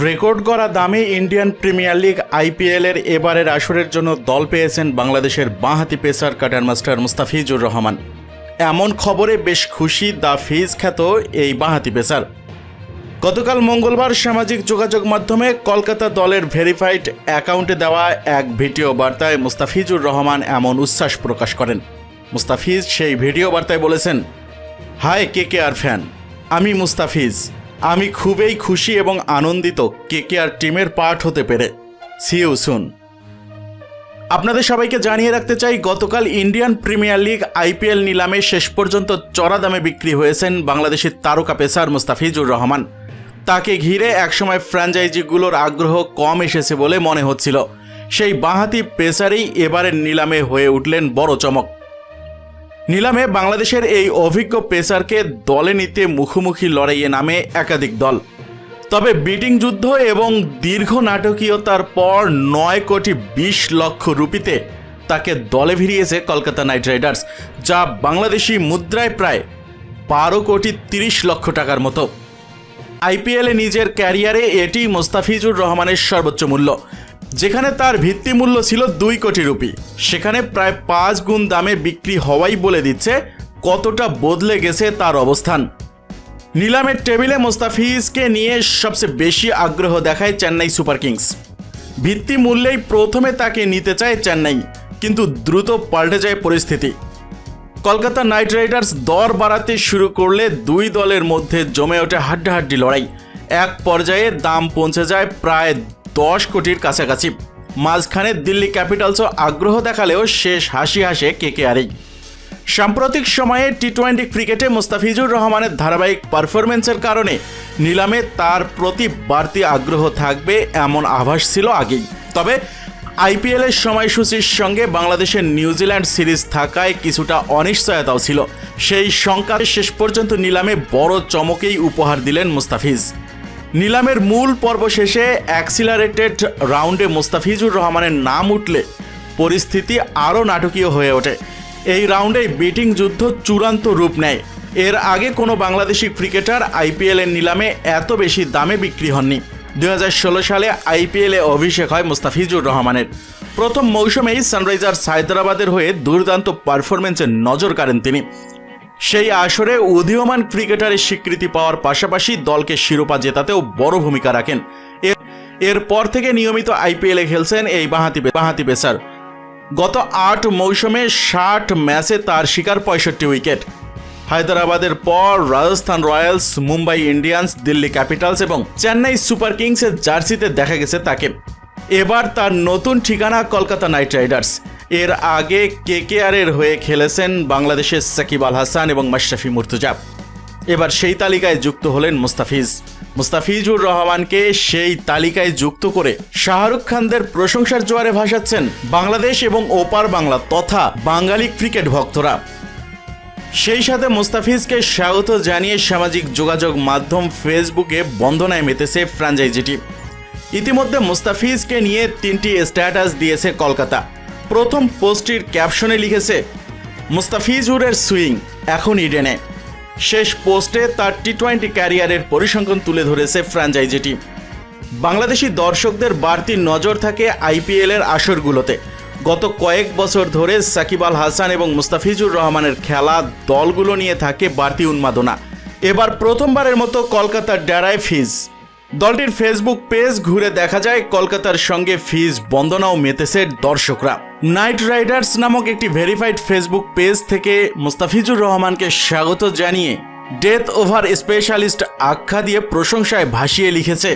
Record করা দামে Indian premier league IPL এর এবারের আসরের জন্য দল পেয়েছেন বাংলাদেশের বাঁহাতি pacer, cutter master Mustafizur Rahman. এমন খবরে বেশ খুশি দ্য ফিজ খ্যাত এই বাঁহাতি পেসার। গতকাল মঙ্গলবার সামাজিক যোগাযোগ মাধ্যমে কলকাতা দলের ভেরিফাইড অ্যাকাউন্টে দেওয়া এক ভিডিও বার্তায় মুস্তাফিজুর রহমান এমন উচ্ছ্বাস প্রকাশ করেন। মুস্তাফিজ সেই ভিডিও বার্তায় বলেছেন হাই কে কে আর ফ্যান? আমি মুস্তাফিজ। আমি খুবই খুশি এবং আনন্দিত কে কে আর টিমের পার্ট হতে পেরে। সি ইউ সুন আপনাদের সবাইকে জানিয়ে রাখতে চাই, গতকাল ইন্ডিয়ান প্রিমিয়ার লিগ আইপিএল নিলামে শেষ পর্যন্ত চড়া দামে বিক্রি হয়েছেন বাংলাদেশের তারকা পেসার মুস্তাফিজুর রহমান। তাকে ঘিরে একসময় ফ্র্যাঞ্চাইজিগুলোর আগ্রহ কম এসেছে বলে মনে হচ্ছিল। সেই বাঁহাতি পেসারেই এবারের নিলামে হয়ে উঠলেন বড় চমক। নিলামে বাংলাদেশের এই অভিজ্ঞ পেসারকে দলে নিতে মুখোমুখি লড়াইয়ে নামে একাধিক দল। তবে বিটিং যুদ্ধ এবং দীর্ঘ নাটকীয়তার পর নয় কোটি বিশ লক্ষ রুপিতে তাকে দলে ভিড়িয়েছে কলকাতা নাইট রাইডার্স, যা বাংলাদেশি মুদ্রায় প্রায় বারো কোটি তিরিশ লক্ষ টাকার মতো। আইপিএলে নিজের ক্যারিয়ারে এটি মোস্তাফিজুর রহমানের সর্বোচ্চ মূল্য। যেখানে তার ভিত্তিমূল্য ছিল দুই কোটি রুপি। সেখানে প্রায় পাঁচ গুণ দামে বিক্রি হওয়াই বলে দিচ্ছে কতটা বদলে গেছে তার অবস্থান। নিলামের টেবিলে মোস্তাফিজকে নিয়ে সবচেয়ে বেশি আগ্রহ দেখায় চেন্নাই সুপার কিংস। ভিত্তি মূল্যেই প্রথমে তাকে নিতে চায় চেন্নাই, কিন্তু দ্রুত পাল্টে যায় পরিস্থিতি। কলকাতা নাইট রাইডার্স দর বাড়াতে শুরু করলে দুই দলের মধ্যে জমে ওঠে হাড্ডাহাড্ডি লড়াই। এক পর্যায়ে দাম পৌঁছে যায় প্রায় দশ কোটির কাছাকাছি। মাঝখানে দিল্লি ক্যাপিটালসও আগ্রহ দেখালেও শেষ হাসি হাসে কেকেআরই। সাম্প্রতিক সময়ে টি টোয়েন্টি ক্রিকেটে মুস্তাফিজুর রহমানের ধারাবাহিক পারফরমেন্সের কারণে নিলামে তার প্রতি বাড়তি আগ্রহ থাকবে এমন আভাস ছিল আগেই। তবে আইপিএলের সময়সূচির সঙ্গে বাংলাদেশের নিউজিল্যান্ড সিরিজ থাকায় কিছুটা অনিশ্চয়তাও ছিল। সেই শঙ্কার শেষ পর্যন্ত নিলামে বড় চমকেই উপহার দিলেন মুস্তাফিজ। নিলামের মূল পর্ব শেষে অ্যাক্সিলারেটেড রাউন্ডে মুস্তাফিজুর রহমানের নাম উঠলে পরিস্থিতি আরও নাটকীয় হয়ে ওঠে। এই রাউন্ডে বিটিং যুদ্ধ চূড়ান্ত রূপ নেয়। এর আগে কোনো বাংলাদেশি ক্রিকেটার আইপিএলের নিলামে এত বেশি দামে বিক্রি হননি। দু হাজার ষোলো সালে আইপিএলে অভিষেক হয় মুস্তাফিজুর রহমানের। প্রথম মৌসুমেই সানরাইজার্স হায়দ্রাবাদের হয়ে দুর্দান্ত পারফরমেন্সে নজর কাড়েন তিনি। সেই আসরে উদীয়মান ক্রিকেটারের স্বীকৃতি পাওয়ার পাশাপাশি দলকে শিরোপা জেতাতেও বড় ভূমিকা রাখেন। এর, এরপর থেকে নিয়মিত আইপিএলে খেলছেন এই বাঁহাতি বাঁহাতি পেসার গত আট মৌসুমে ষাট ম্যাচে তার শিকার পঁয়ষট্টি উইকেট। হায়দ্রাবাদের পর Rajasthan Royals, Mumbai Indians, Delhi Capitals এবং চেন্নাই সুপার কিংসের জার্সিতে দেখা গেছে তাকে। এবার তার নতুন ঠিকানা কলকাতা নাইট রাইডার্স। এর আগে কেকেআর এর হয়ে খেলেছেন বাংলাদেশের সাকিব আল হাসান এবং মাশরাফি মুর্তুজা। এবার সেই তালিকায় যুক্ত হলেন মুস্তাফিজ। মুস্তাফিজুর রহমানকে সেই তালিকায় যুক্ত করে শাহরুখ খানদের প্রশংসার জোয়ারে ভাসাচ্ছেন বাংলাদেশ এবং ওপার বাংলা তথা বাঙালি ক্রিকেট ভক্তরা। সেই সাথে মুস্তাফিজকে স্বাগত জানিয়ে সামাজিক যোগাযোগ মাধ্যম ফেসবুকে বন্দনায় মেতেছে ফ্র্যাঞ্চাইজিটি ইতিমধ্যে মুস্তাফিজকে নিয়ে তিনটি স্ট্যাটাস দিয়েছে কলকাতা। প্রথম পোস্টটির ক্যাপশনে লিখেছে, মুস্তাফিজুরের সুইং এখন ইডেনে শেষ পোস্টে তার টি টোয়েন্টি ক্যারিয়ারের পরিসংখ্যান তুলে ধরেছে ফ্র্যাঞ্চাইজিটি বাংলাদেশি দর্শকদের বাড়তি নজর থাকে আইপিএলের আসরগুলোতে। গত কয়েক বছর ধরে সাকিব আল হাসান এবং মুস্তাফিজুর রহমানের খেলা দলগুলো নিয়ে থাকে বাড়তি উন্মাদনা। এবার প্রথমবারের মতো কলকাতার ডেরায় ফিজ দলটির ফেসবুক পেজ ঘুরে দেখা যায়, কলকাতার সঙ্গে ফিজ বন্দনাও মেতেছে দর্শকরা। নাইট রাইডার্স নামক একটি ভেরিফাইড ফেসবুক পেজ থেকে মুস্তাফিজুর রহমানকে স্বাগত জানিয়ে ডেথ ওভার স্পেশালিস্ট আখ্যা দিয়ে প্রশংসায় ভাসিয়ে লিখেছে।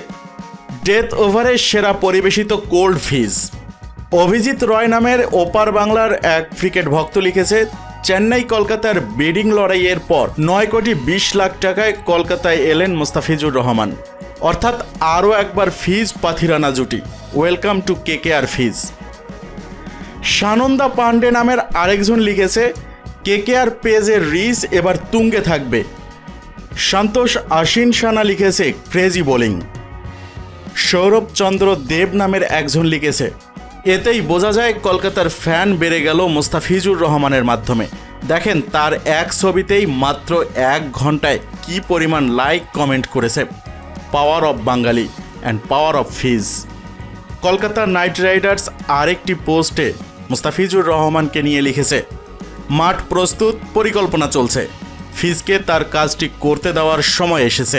ডেথ ওভারের সেরা পরিবেশিত কোল্ড ফিজ অভিজিৎ রয় নামের ওপার বাংলার এক ক্রিকেট ভক্ত লিখেছে, চেন্নাই কলকাতার বিডিং লড়াইয়ের পর নয় কোটি বিশ লাখ টাকায় কলকাতায় এলেন মুস্তাফিজুর রহমান। অর্থাৎ আরও একবার ফিজ পাথিরানা জুটি। Welcome to K K R Fizz Sananda Pandey নামের আরেকজন লিখেছে কে কে আর পেজের রিস এবার তুঙ্গে থাকবে। সন্তোষ আশিন সানা লিখেছে ক্রেজি বোলিং সৌরভ চন্দ্র দেব নামের একজন লিখেছে, এতেই বোঝা যায় কলকাতার ফ্যান বেড়ে গেল মুস্তাফিজুর রহমানের মাধ্যমে। দেখেন তার এক ছবিতেই মাত্র এক ঘন্টায় কি পরিমাণ লাইক কমেন্ট করেছে। Power of Bangali and power of Fizz Kolkata Knight Riders আরেকটি পোস্টে মুস্তাফিজুর রহমানকে নিয়ে লিখেছে, মাঠ প্রস্তুত, পরিকল্পনা চলছে। ফিজকে তার কাজটি করতে দেওয়ার সময় এসেছে।